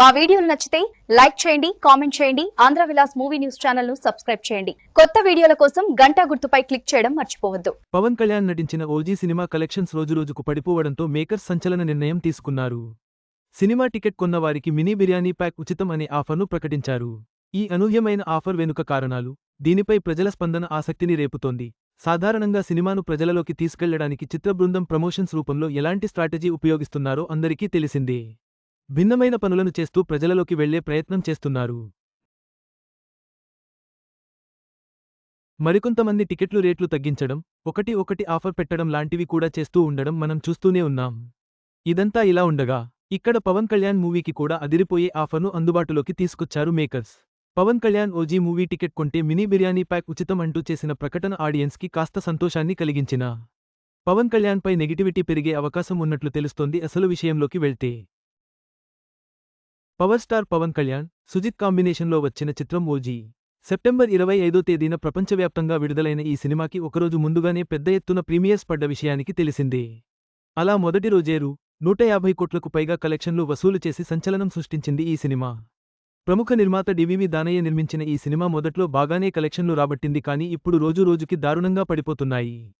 మా వీడియోలు నచ్చితే లైక్ చేయండి కామెంట్ చేయండి ఆంధ్ర విలాస్ మూవీ న్యూస్ ఛానల్ను సబ్స్క్రైబ్ చేయండి. కొత్త వీడియోల కోసం గంటా గుర్తుపై క్లిక్ చేయడం మర్చిపోవద్దు. పవన్ కళ్యాణ్ నటించిన ఓజీ సినిమా కలెక్షన్స్ రోజురోజుకు పడిపోవడంతో మేకర్స్ సంచలన నిర్ణయం తీసుకున్నారు. సినిమా టికెట్ కొన్న వారికి మినీ బిర్యానీ ప్యాక్ ఉచితం అనే ఆఫర్ను ప్రకటించారు. ఈ అనూహ్యమైన ఆఫర్ వెనుక కారణాలు దీనిపై ప్రజల స్పందన ఆసక్తిని రేపుతోంది. సాధారణంగా సినిమాను ప్రజలలోకి తీసుకెళ్ళడానికి చిత్ర బృందం ప్రమోషన్స్ రూపంలో ఎలాంటి స్ట్రాటజీ ఉపయోగిస్తున్నారో అందరికీ తెలిసిందే. భిన్నమైన పనులను చేస్తూ ప్రజలలోకి వెళ్ళే ప్రయత్నం చేస్తున్నారు. మరికొంతమంది టికెట్లు రేట్లు తగ్గించడం ఒకటి ఒకటి ఆఫర్ పెట్టడం లాంటివి కూడా చేస్తూ ఉండడం మనం చూస్తూనే ఉన్నాం. ఇదంతా ఇలా ఉండగా ఇక్కడ పవన్ కళ్యాణ్ మూవీకి కూడా అదిరిపోయే ఆఫర్ను అందుబాటులోకి తీసుకొచ్చారు makers. Pawan Kalyan OG movie ticket కొంటే మినీ బిర్యానీ ప్యాక్ ఉచితం అంటూ చేసిన ప్రకటన ఆడియన్స్కి కాస్త సంతోషాన్ని కలిగించిన. పవన్ కళ్యాణ్పై నెగిటివిటీ పెరిగే అవకాశం ఉన్నట్లు తెలుస్తోంది అసలు విషయంలోకి వెళ్తే. పవర్ స్టార్ పవన్ కళ్యాణ్ సుజిత్ కాంబినేషన్లో వచ్చిన చిత్రం ఓజీ సెప్టెంబర్ ఇరవై ఐదో తేదీన ప్రపంచవ్యాప్తంగా విడుదలైన ఈ సినిమాకి ఒకరోజు ముందుగానే పెద్ద ఎత్తున ప్రీమియర్స్ పడ్డ విషయానికి తెలిసిందే. అలా మొదటి రోజేరు నూట యాభై కోట్లకు పైగా కలెక్షన్లు వసూలు చేసి సంచలనం సృష్టించింది ఈ సినిమా. ప్రముఖ నిర్మాత డివివి దానయ్య నిర్మించిన ఈ సినిమా మొదట్లో బాగానే కలెక్షన్లు రాబట్టింది కానీ ఇప్పుడు రోజు రోజుకి దారుణంగా పడిపోతున్నాయి.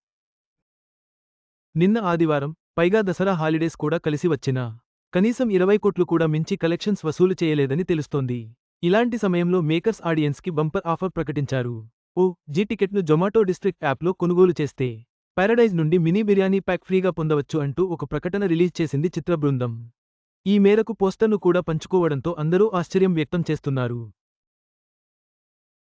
నిన్న ఆదివారం పైగా దసరా హాలిడేస్ కూడా కలిసి వచ్చిన కనీసం ఇరవై కోట్లు కూడా మించి కలెక్షన్స్ వసూలు చేయలేదని తెలుస్తోంది. ఇలాంటి సమయంలో మేకర్స్ ఆడియన్స్కి బంపర్ ఆఫర్ ప్రకటించారు. ఓ జీ టికెట్ను జొమాటో డిస్ట్రిక్ట్ యాప్లో కొనుగోలు చేస్తే పారడైజ్ నుండి మినీ బిర్యానీ ప్యాక్ ఫ్రీగా పొందవచ్చు అంటూ ఒక ప్రకటన రిలీజ్ చేసింది చిత్ర బృందం. ఈ మేరకు పోస్టర్ను కూడా పంచుకోవడంతో అందరూ ఆశ్చర్యం వ్యక్తం చేస్తున్నారు.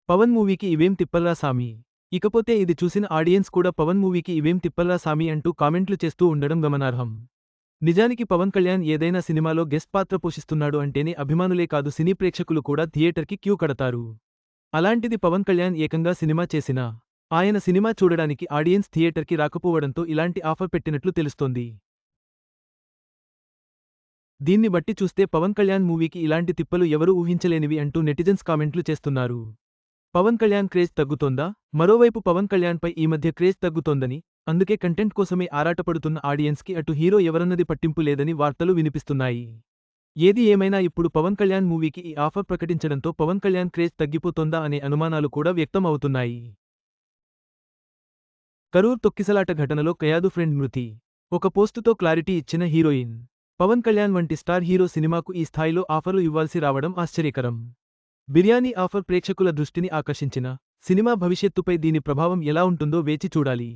పవన్ మూవీకి ఇవేం తిప్పల్లా సామి? ఇకపోతే ఇది చూసిన ఆడియన్స్ కూడా పవన్ మూవీకి ఇవేం తిప్పల్లా సామి అంటూ కామెంట్లు చేస్తూ ఉండడం గమనార్హం. నిజానికి పవన్ కళ్యాణ్ ఏదైనా సినిమాలో గెస్ట్ పాత్ర పోషిస్తున్నాడు అంటేనే అభిమానులే కాదు సినీ ప్రేక్షకులు కూడా థియేటర్కి క్యూ కడతారు. అలాంటిది పవన్ కళ్యాణ్ ఏకంగా సినిమా చేసినా ఆయన సినిమా చూడడానికి ఆడియన్స్ థియేటర్కి రాకపోవడంతో ఇలాంటి ఆఫర్ పెట్టినట్లు తెలుస్తోంది. దీన్ని బట్టి చూస్తే పవన్ కళ్యాణ్ మూవీకి ఇలాంటి తిప్పలు ఎవరూ ఊహించలేనివి అంటూ నెటిజన్స్ కామెంట్లు చేస్తున్నారు. పవన్ కళ్యాణ్ క్రేజ్ తగ్గుతోందా? మరోవైపు పవన్ కళ్యాణ్పై ఈ మధ్య క్రేజ్ తగ్గుతోందని అందుకే కంటెంట్ కోసమే ఆరాటపడుతున్న ఆడియన్స్కి అటు హీరో ఎవరన్నది పట్టింపు లేదని వార్తలు వినిపిస్తున్నాయి. ఏది ఏమైనా ఇప్పుడు పవన్ కళ్యాణ్ మూవీకి ఈ ఆఫర్ ప్రకటించడంతో పవన్ కళ్యాణ్ క్రేజ్ తగ్గిపోతోందా అనే అనుమానాలు కూడా వ్యక్తం అవుతున్నాయి కరూర్ తొక్కిసలాట ఘటనలో కయాదు ఫ్రెండ్ మృతి. ఒక పోస్టుతో క్లారిటీ ఇచ్చిన హీరోయిన్. పవన్ కళ్యాణ్ వంటి స్టార్ హీరో సినిమాకు ఈ స్థాయిలో ఆఫర్లు ఇవ్వాల్సి రావడం ఆశ్చర్యకరం. బిర్యానీ ఆఫర్ ప్రేక్షకుల దృష్టిని ఆకర్షించిన. సినిమా భవిష్యత్తుపై దీని ప్రభావం ఎలా ఉంటుందో వేచి చూడాలి.